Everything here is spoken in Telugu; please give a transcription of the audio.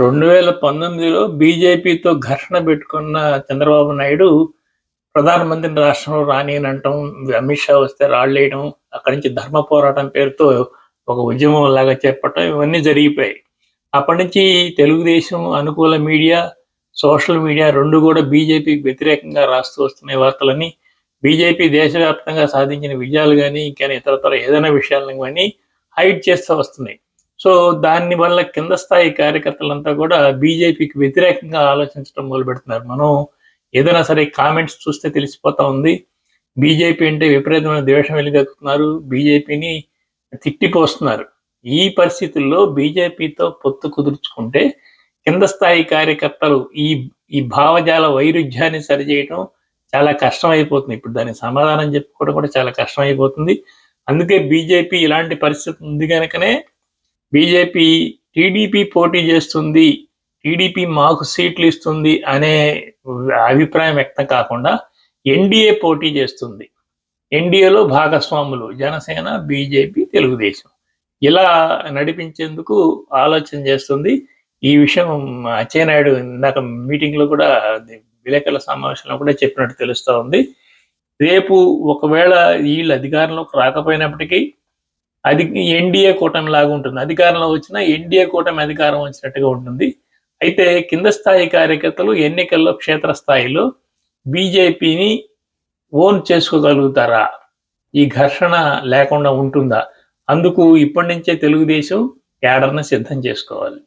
రెండు వేల పంతొమ్మిదిలో బీజేపీతో ఘర్షణ పెట్టుకున్న చంద్రబాబు నాయుడు ప్రధానమంత్రిని రాష్ట్రంలో రాని అని అంటాం. అమిత్ షా వస్తే రాళ్ళేయడం అక్కడి నుంచి ధర్మ పోరాటం పేరుతో ఒక ఉద్యమం లాగా చేపట్టడం ఇవన్నీ జరిగిపోయాయి. అప్పటి నుంచి తెలుగుదేశం అనుకూల మీడియా సోషల్ మీడియా రెండు కూడా బీజేపీకి వ్యతిరేకంగా రాస్తూ వస్తున్నాయి వార్తలని బీజేపీ దేశవ్యాప్తంగా సాధించిన విజయాలు కానీ ఇంకా ఇతరతర ఏదైనా విషయాలను కానీ హైడ్ చేస్తూ వస్తున్నాయి. సో దాని వల్ల కింద స్థాయి కార్యకర్తలంతా కూడా బీజేపీకి వ్యతిరేకంగా ఆలోచించడం మొదలు పెడుతున్నారు మనం ఏదైనా సరే కామెంట్స్ చూస్తే తెలిసిపోతా ఉంది. బీజేపీ అంటే విపరీతమైన ద్వేషం వెలుగక్కుతున్నారు బీజేపీని తిట్టిపోస్తున్నారు. ఈ పరిస్థితుల్లో బీజేపీతో పొత్తు కుదుర్చుకుంటే కింద స్థాయి కార్యకర్తలు ఈ ఈ భావజాల వైరుధ్యాన్ని సరిచేయడం చాలా కష్టం అయిపోతుంది ఇప్పుడు దానికి సమాధానం చెప్పుకోవడం కూడా చాలా కష్టం అయిపోతుంది అందుకే బీజేపీ ఇలాంటి పరిస్థితి ఉంది కనుకనే బీజేపీ టీడీపీ పోటీ చేస్తుంది టీడీపీ మాకు సీట్లు ఇస్తుంది అనే అభిప్రాయం వ్యక్తం కాకుండా ఎన్డీఏ పోటీ చేస్తుంది. ఎన్డీఏలో భాగస్వాములు జనసేన బీజేపీ తెలుగుదేశం. ఇలా నడిపించేందుకు ఆలోచన చేస్తుంది. ఈ విషయం అచ్చెన్నాయుడు ఇందాక మీటింగ్లో కూడా విలేకరుల సమావేశంలో కూడా చెప్పినట్టు తెలుస్తూ ఉంది. రేపు ఒకవేళ వీళ్ళు అధికారంలోకి రాకపోయినప్పటికీ అది ఎన్డీఏ కూటమి లాగా ఉంటుంది. అధికారంలో వచ్చిన ఎన్డీఏ కూటమి అధికారం వచ్చినట్టుగా ఉంటుంది. అయితే కింద స్థాయి కార్యకర్తలు ఎన్నికల్లో క్షేత్రస్థాయిలో బీజేపీని ఓన్ చేసుకోగలుగుతారా? ఈ ఘర్షణ లేకుండా ఉంటుందా? అందుకు ఇప్పటి నుంచే తెలుగుదేశం క్యాడర్ని సిద్ధం చేసుకోవాలి.